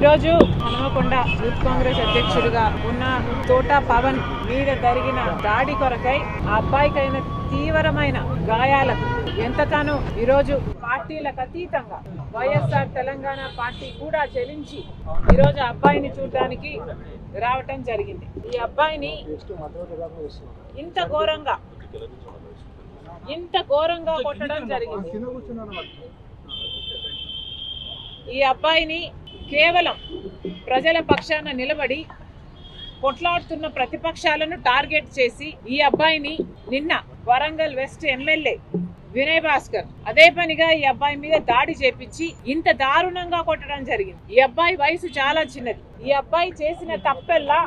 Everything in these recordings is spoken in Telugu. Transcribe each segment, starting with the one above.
ఈరోజు హనుమకొండ యూత్ కాంగ్రెస్ అధ్యక్షుడిగా ఉన్న తోట పవన్ మీద జరిగిన దాడి కొరకై ఆ అబ్బాయికైన తీవ్రమైన గాయాలకు ఎంతగానో ఈరోజు పార్టీలకు అతీతంగా వైఎస్ఆర్ తెలంగాణ పార్టీ కూడా చెలించి ఈరోజు అబ్బాయిని చూడడానికి రావటం జరిగింది. ఈ అబ్బాయిని ఇంత ఘోరంగా ఇంత ఘోరంగా కొట్టడం జరిగింది. ఈ అబ్బాయిని కేవలం ప్రజల పక్షాన నిలబడి కొట్లాడుతున్న ప్రతిపక్షాలను టార్గెట్ చేసి ఈ అబ్బాయిని నిన్న వరంగల్ వెస్ట్ ఎమ్మెల్యే వినయ్ భాస్కర్ అదే పనిగా ఈ అబ్బాయి మీద దాడి చేపించి ఇంత దారుణంగా కొట్టడం జరిగింది. ఈ అబ్బాయి వయసు చాలా చిన్నది. ఈ అబ్బాయి చేసిన తప్పెల్లా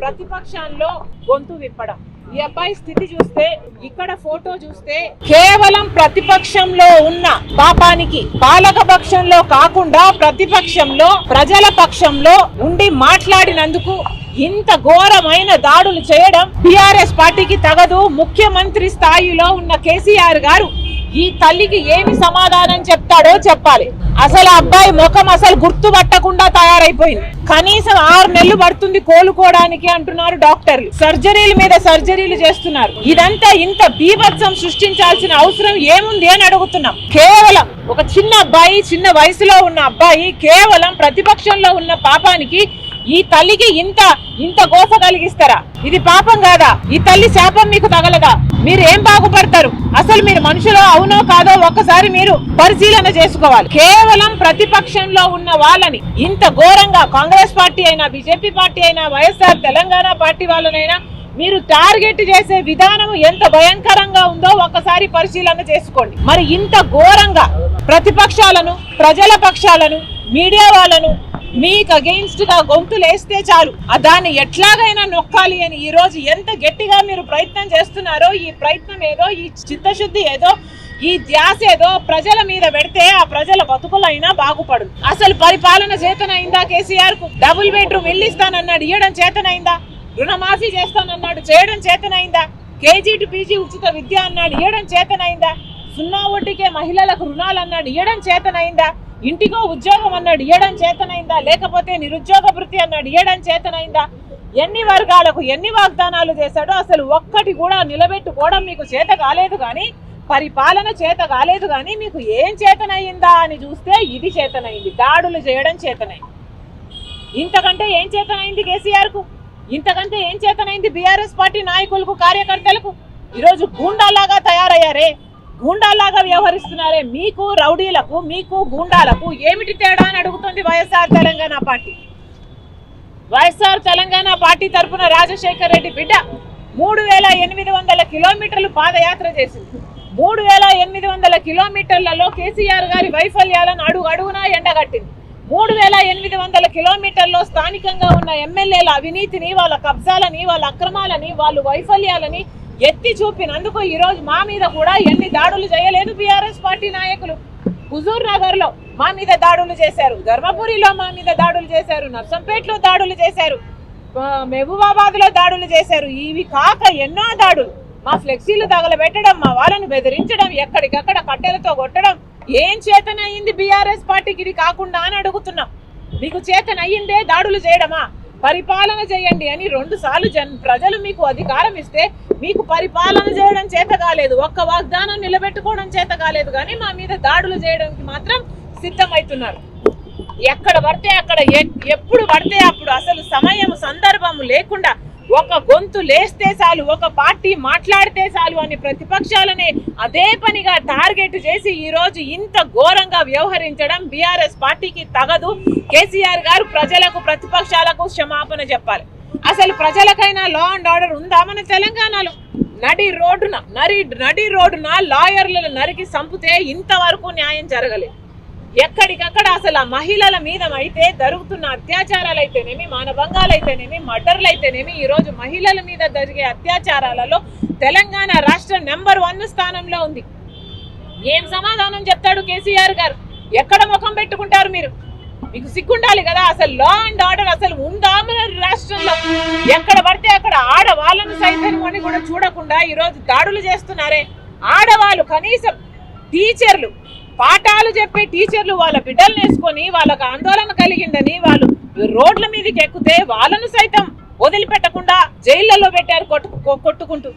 ప్రతిపక్షాల్లో గొంతు విప్పడం. ఈ అబ్బాయి స్థితి చూస్తే ఇక్కడ ఫోటో చూస్తే కేవలం ప్రతిపక్షంలో ఉన్న పాపానికి పాలక పక్షంలో కాకుండా ప్రతిపక్షంలో ప్రజల పక్షంలో ఉండి మాట్లాడినందుకు ఇంత ఘోరమైన దాడులు చేయడం టిఆర్ఎస్ పార్టీకి తగదు. ముఖ్యమంత్రి స్థాయిలో ఉన్న కేసీఆర్ గారు ఈ తల్లికి ఏమి సమాధానం చెప్తాడో చెప్పాలి. అసలు అబ్బాయి ముఖం అసలు గుర్తుపట్టకుండా తయారైపోయింది. కనీసం ఆరు నెలలు పడుతుంది కోలుకోవడానికి అంటున్నారు డాక్టర్లు. సర్జరీల మీద సర్జరీలు చేస్తున్నారు. ఇదంతా ఇంత బీభత్సం సృష్టించాల్సిన అవసరం ఏముంది అని అడుగుతున్నాం. కేవలం ఒక చిన్న అబ్బాయి చిన్న వయసులో ఉన్న అబ్బాయి కేవలం ప్రతిపక్షంలో ఉన్న పాపానికి ఈ తల్లికి ఇంత ఇంత గోస కలిగిస్తారా? ఇది పాపం కాదా? ఈ తల్లి శాపం మీకు తగలదా? మీరు ఏం బాగుపడతారు? అసలు మీరు మనుషులో అవునో కాదో ఒక్కసారి మీరు పరిశీలన చేసుకోవాలి. కేవలం ప్రతిపక్షంలో ఉన్న వాళ్ళని ఇంత ఘోరంగా కాంగ్రెస్ పార్టీ అయినా బీజేపీ పార్టీ అయినా వైఎస్ఆర్ తెలంగాణ పార్టీ వాళ్ళనైనా మీరు టార్గెట్ చేసే విధానం ఎంత భయంకరంగా ఉందో ఒక్కసారి పరిశీలన చేసుకోండి. మరి ఇంత ఘోరంగా ప్రతిపక్షాలను ప్రజల పక్షాలను మీడియా వాళ్ళను మీకు అగెయిన్స్ట్గా గొంతులేస్తే చాలు. దాన్ని ఎట్లాగైనా నొక్కాలి అని ఈరోజు ఎంత గట్టిగా మీరు ప్రయత్నం చేస్తున్నారో ఈ ప్రయత్నం ఏదో ఈ చిత్తశుద్ధి ఏదో ఈ ధ్యాస ఏదో ప్రజల మీద పెడితే ఆ ప్రజల బతుకులైనా బాగుపడు అసలు పరిపాలన చేతనైందా కేసీఆర్కు డబుల్ బెడ్రూమ్ ఇల్లు ఇస్తానన్నాడు ఇవ్వడం చేతనైందా రుణమాఫీ చేస్తానన్నాడు చేయడం చేతనైందా కేజీ టు పీజీ ఉచిత విద్య అన్నాడు ఇవ్వడం చేతనైందా సున్నా ఒడ్డీకే మహిళలకు రుణాలు అన్నాడు ఇవ్వడం చేతనైందా ఇంటికో ఉద్యోగం అన్నాడు ఇవ్వడం చేతనైందా? లేకపోతే నిరుద్యోగ వృత్తి అన్నాడు ఇవ్వడం చేతనైందా? ఎన్ని వర్గాలకు ఎన్ని వాగ్దానాలు చేశాడో అసలు ఒక్కటి కూడా నిలబెట్టుకోవడం మీకు చేత కాలేదు కానీ పరిపాలన చేత కాలేదు కానీ మీకు ఏం చేతనయ్యిందా అని చూస్తే ఇది చేతనైంది దాడులు చేయడం చేతనైంది. ఇంతకంటే ఏం చేతనైంది కేసీఆర్కు? ఇంతకంటే ఏం చేతనైంది బీఆర్ఎస్ పార్టీ నాయకులకు కార్యకర్తలకు? ఈరోజు గూండాలాగా తయారయ్యారే. గూండాలాగా వ్యవహరిస్తున్నారే. మీకు రౌడీలకు మీకు గూండాలకు ఏమిటి తేడా అని అడుగుతుంది YSR Telangana party. YSR Telangana party తరఫున రాజశేఖర్ రెడ్డి బిడ్డ మూడు వేల ఎనిమిది వందల కిలోమీటర్లు పాదయాత్ర చేసింది. మూడు వేల ఎనిమిది వందల కిలోమీటర్లలో కేసీఆర్ గారి వైఫల్యాలను అడుగు అడుగునా ఎండగట్టింది. మూడు వేల ఎనిమిది వందల కిలోమీటర్లో స్థానికంగా ఉన్న ఎమ్మెల్యేల అవినీతిని వాళ్ళ కబ్జాలని వాళ్ళ అక్రమాలని వాళ్ళు వైఫల్యాలని ఎత్తి చూపినందుకు ఈరోజు మా మీద కూడా ఎన్ని దాడులు చేయలేదు బీఆర్ఎస్ పార్టీ నాయకులు. హుజూర్ నగర్లో మా మీద దాడులు చేశారు. ధర్మపురిలో మా మీద దాడులు చేశారు. నర్సంపేటలో దాడులు చేశారు. మహబూబాబాద్లో దాడులు చేశారు. ఇవి కాక ఎన్నో దాడులు. మా ఫ్లెక్సీలు తగలబెట్టడం మా వాళ్ళను బెదిరించడం ఎక్కడికక్కడ కట్టెలతో కొట్టడం. ఏం చేతనయ్యింది బీఆర్ఎస్ పార్టీకి? ఇది కాకుండా అని అడుగుతున్నాం. మీకు చేతనయ్యిందే దాడులు చేయడమా? పరిపాలన చేయండి అని రెండు సార్లు జన్ ప్రజలు మీకు అధికారం ఇస్తే మీకు పరిపాలన చేయడం చేత కాలేదు. ఒక్క వాగ్దానం నిలబెట్టుకోవడం చేత కాలేదు. కానీ మా మీద దాడులు చేయడానికి మాత్రం సిద్ధమవుతున్నారు ఎక్కడ పడితే అక్కడ ఎ- ఎప్పుడు పడితే అప్పుడు అసలు సమయం సందర్భం లేకుండా ఒక గొంతు లేస్తే చాలు ఒక పార్టీ మాట్లాడితే చాలు అని ప్రతిపక్షాలని అదే పనిగా టార్గెట్ చేసి ఈ రోజు ఇంత ఘోరంగా వ్యవహరించడం బీఆర్ఎస్ పార్టీకి తగదు. కేసీఆర్ గారు ప్రజలకు ప్రతిపక్షాలకు క్షమాపణ చెప్పాలి. అసలు ప్రజలకైనా లా అండ్ ఆర్డర్ ఉందా మన తెలంగాణలో. నడి రోడ్డున నడి నడి రోడ్డున లాయర్లను నరికి చంపితే ఇంతవరకు న్యాయం జరగలేదు. ఎక్కడికక్కడ అసలు ఆ మహిళల మీద అయితే జరుగుతున్న అత్యాచారాలు అయితేనేమి మానభంగాలు అయితేనేమి మర్డర్లు అయితేనేమి ఈరోజు మహిళల మీద జరిగే అత్యాచారాలలో తెలంగాణ రాష్ట్రం నెంబర్ వన్ స్థానంలో ఉంది. ఏం సమాధానం చెప్తాడు కేసీఆర్ గారు? ఎక్కడ ముఖం పెట్టుకుంటారు మీరు? మీకు సిగ్గుండాలి కదా అసలు లా అండ్ ఆర్డర్ అసలు ఉందా మన రాష్ట్రంలో? ఎక్కడ పడితే అక్కడ ఆడవాళ్ళను సైతం అని కూడా చూడకుండా ఈ రోజు దాడులు చేస్తున్నారే. ఆడవాళ్ళు కనీసం టీచర్లు పాఠాలు చెప్పే టీచర్లు వాళ్ళ బిడ్డలు వేసుకొని వాళ్ళకు ఆందోళన కలిగిందని వాళ్ళు రోడ్ల మీదకి ఎక్కితే వాళ్ళను సైతం వదిలిపెట్టకుండా జైళ్ళలో పెట్టారు కొట్టు కొట్టుకుంటూ.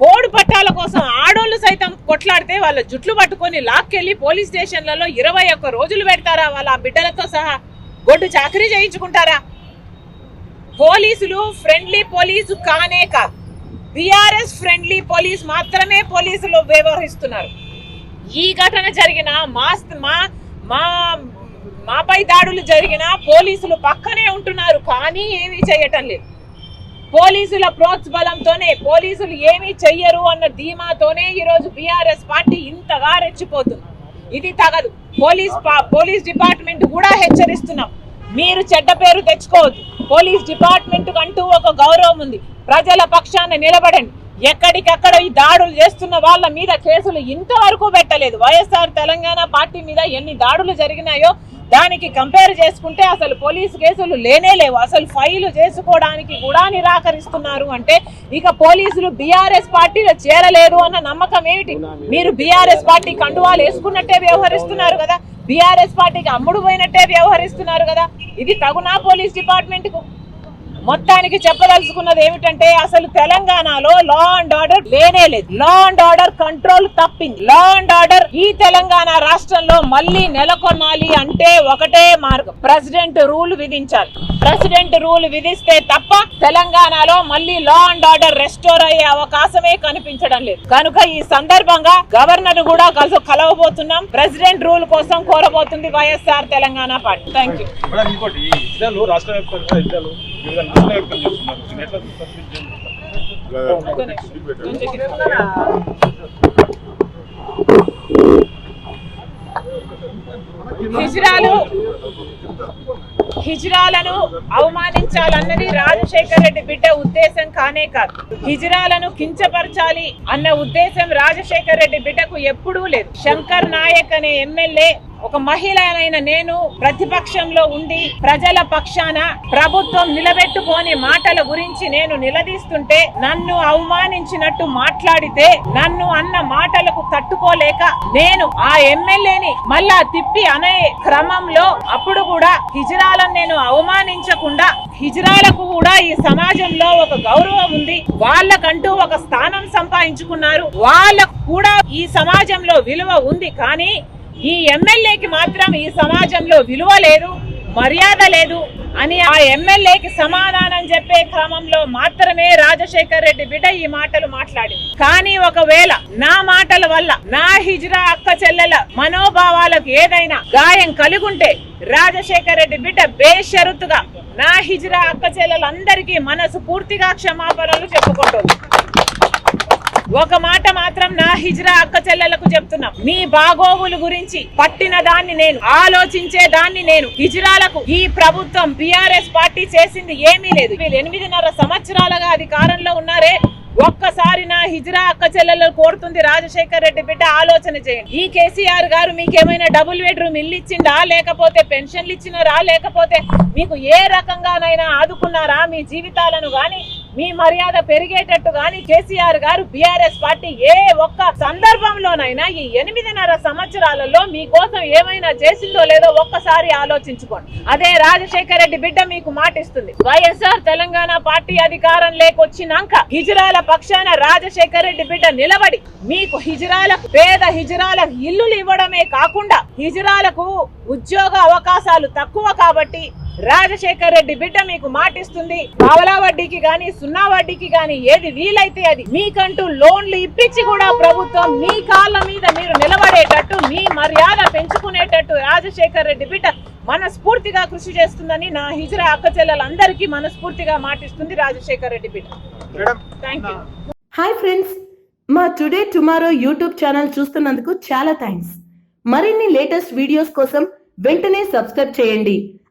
పోడు పట్టాల కోసం ఆడోళ్ళు సైతం కొట్లాడితే వాళ్ళ జుట్లు పట్టుకొని లాక్కెళ్ళి పోలీస్ స్టేషన్లలో ఇరవై ఒక్క రోజులు పెడతారా వాళ్ళ బిడ్డలతో సహా? గొడ్డు చాకరీ చేయించుకుంటారా? పోలీసులు ఫ్రెండ్లీ పోలీసు కానే కాదు. బిఆర్ఎస్ ఫ్రెండ్లీ పోలీస్ మాత్రమే పోలీసులు వ్యవహరిస్తున్నారు. ఈ ఘటన జరిగిన మా మా మా మాపై దాడులు జరిగిన పోలీసులు పక్కనే ఉంటున్నారు కానీ ఏమీ చేయటం లేదు. పోలీసుల ప్రోత్బలంతోనే పోలీసులు ఏమీ చెయ్యరు అన్న ధీమాతోనే ఈరోజు బీఆర్ఎస్ పార్టీ ఇంతగా రెచ్చిపోతుంది. ఇది తగదు. పోలీస్ పా- పోలీస్ డిపార్ట్మెంట్ కూడా హెచ్చరిస్తున్నాం. మీరు చెడ్డ పేరు తెచ్చుకోవద్దు. పోలీస్ డిపార్ట్మెంట్ అంటూ ఒక గౌరవం ఉంది. ప్రజల పక్షాన నిలబడండి. ఎక్కడికక్కడ ఈ దాడులు చేస్తున్న వాళ్ళ మీద కేసులు ఇంతవరకు పెట్టలేదు. వైఎస్ఆర్ తెలంగాణ పార్టీ మీద ఎన్ని దాడులు జరిగినాయో దానికి కంపేర్ చేసుకుంటే అసలు పోలీసు కేసులు లేనే లేవు. అసలు ఫైలు చేసుకోవడానికి కూడా నిరాకరిస్తున్నారు అంటే ఇక పోలీసులు బీఆర్ఎస్ పార్టీలో చేరలేదు అన్న నమ్మకం ఏమిటి? మీరు బీఆర్ఎస్ పార్టీ కండువాలు వేసుకున్నట్టే వ్యవహరిస్తున్నారు కదా. బీఆర్ఎస్ పార్టీకి అమ్ముడు పోయినట్టే వ్యవహరిస్తున్నారు కదా. ఇది తగునా పోలీస్ డిపార్ట్మెంట్కు. మొత్తానికి చెప్పదలుచుకున్నది ఏమిటంటే అసలు తెలంగాణలో లా అండ్ ఆర్డర్ లేనే లేదు. లా అండ్ ఆర్డర్ కంట్రోల్ తప్పింది. లా అండ్ ఆర్డర్ ఈ తెలంగాణ రాష్ట్రంలో మళ్ళీ నెలకొనాలి అంటే ఒకటే మార్గం. ప్రెసిడెంట్ రూల్ విధించాలి. ప్రెసిడెంట్ రూల్ విధిస్తే తప్ప తెలంగాణలో మళ్ళీ లా అండ్ ఆర్డర్ రెస్టోర్ అయ్యే అవకాశమే కనిపించడం లేదు. కనుక ఈ సందర్భంగా గవర్నర్ కూడా కలిసి కలవబోతున్నాం. ప్రెసిడెంట్ రూల్ కోసం కోరబోతుంది YSR Telangana party. Thank you madam ఇంకోటి వివిధ చేస్తున్నారు? దీన్ని ఎట్లా హిజ్రాలు హిజ్రాలను అవమానించాలన్నది రాజశేఖర్ రెడ్డి బిడ్డ ఉద్దేశం కానే కాదు. హిజ్రాలను కించపరచాలి అన్న ఉద్దేశం రాజశేఖర్ రెడ్డి బిడ్డకు ఎప్పుడూ లేదు. శంకర్ నాయక్ అనే ఎమ్మెల్యే ఒక మహిళనైన నేను ప్రతిపక్షంలో ఉండి ప్రజల పక్షాన ప్రభుత్వం నిలబెట్టుకోని మాటల గురించి నేను నిలదీస్తుంటే నన్ను అవమానించినట్టు మాట్లాడితే నన్ను అన్న మాటలకు తట్టుకోలేక నేను ఆ ఎమ్మెల్యేని మళ్ళా తిప్పి అనే క్రమంలో అప్పుడు కూడా హిజరాలను నేను అవమానించకుండా హిజరాలకు కూడా ఈ సమాజంలో ఒక గౌరవం ఉంది. వాళ్ళకంటూ ఒక స్థానం సంపాదించుకున్నారు. వాళ్ళకు కూడా ఈ సమాజంలో విలువ ఉంది. కానీ ఈ ఎమ్మెల్యేకి మాత్రం ఈ సమాజంలో విలువ లేదు మర్యాద లేదు అని ఆ ఎమ్మెల్యేకి సమాధానం చెప్పే క్రమంలో మాత్రమే రాజశేఖర్ రెడ్డి బిడ్డ ఈ మాటలు మాట్లాడింది. కానీ ఒకవేళ నా మాటల వల్ల నా హిజ్రా అక్క చెల్లెల మనోభావాలకు ఏదైనా గాయం కలిగుంటే రాజశేఖర్ రెడ్డి బిడ్డ బేషరతుగా నా హిజ్రా అక్క చెల్లెలందరికీ మనసు పూర్తిగా క్షమాపణలు చెప్పుకుంటుంది. ఒక మాట మాత్రం నా హిజ్రా అక్క చెల్లెలకు చెప్తున్నా. మీ బాగోగులు గురించి పట్టిన దాన్ని నేను ఆలోచించే దాన్ని నేను హిజ్రాలకు ఈ ప్రభుత్వం బిఆర్ఎస్ పార్టీ చేసింది ఏమీ లేదు. వీళ్ళు ఎనిమిదిన్నర సంవత్సరాలుగా అధికారంలో ఉన్నారే. ఒక్కసారి నా హిజ్రా అక్క చెల్లెలు కోరుతుంది రాజశేఖర్ రెడ్డి బిడ్డ ఆలోచన చేయండి. ఈ కేసీఆర్ గారు మీకేమైనా డబుల్ బెడ్రూమ్ ఇల్లు ఇచ్చిండా లేకపోతే పెన్షన్లు ఇచ్చినారా? లేకపోతే మీకు ఏ రకంగానైనా ఆదుకున్నారా మీ జీవితాలను కానీ మీ మర్యాద పెరిగేటట్టు గాని కేసీఆర్ గారు బీఆర్ఎస్ పార్టీ ఏ ఒక్క సందర్భంలోనైనా ఈ ఎనిమిదిన్నర సంవత్సరాలలో మీకోసం ఏమైనా చేసిందో లేదో ఒక్కసారి ఆలోచించుకోండి. అదే రాజశేఖర రెడ్డి బిడ్డ మీకు మాటిస్తుంది. వైఎస్ఆర్ తెలంగాణ పార్టీ అధికారం లేకొచ్చినాక హిజరాల పక్షాన రాజశేఖర రెడ్డి బిడ్డ నిలబడి మీకు హిజరాలకు పేద హిజరాల ఇల్లులు ఇవ్వడమే కాకుండా హిజరాలకు ఉద్యోగ అవకాశాలు తక్కువ కాబట్టి రాజశేఖర్ రెడ్డి బిడ్డ మీకు మాటిస్తుంది. పావలా వడ్డీకి గాని సున్నా వడ్డీకి గాని ఏది వీలైతే అది మీకంటూ లోన్లు ఇప్పించి కూడా ప్రభుత్వం మీ కాళ్ళ మీద మీరు నిలబడేటట్టు మీ మర్యాద పెంచుకునేటట్టు రాజశేఖర్ రెడ్డి బిడ్డ మనస్ఫూర్తిగా కృషి చేస్తుందని నా హిజరా అక్క చెల్లెలందరికీ మనస్ఫూర్తిగా మాటిస్తుంది రాజశేఖర్ రెడ్డి బిడ్డ. Madam thank you hi friends మా టుడే టుమారో యూట్యూబ్ ఛానల్ చూస్తున్నందుకు చాలా థ్యాంక్స్ మరిన్ని లేటెస్ట్ వీడియోస్ కోసం వెంటనే సబ్స్క్రైబ్ చేయండి.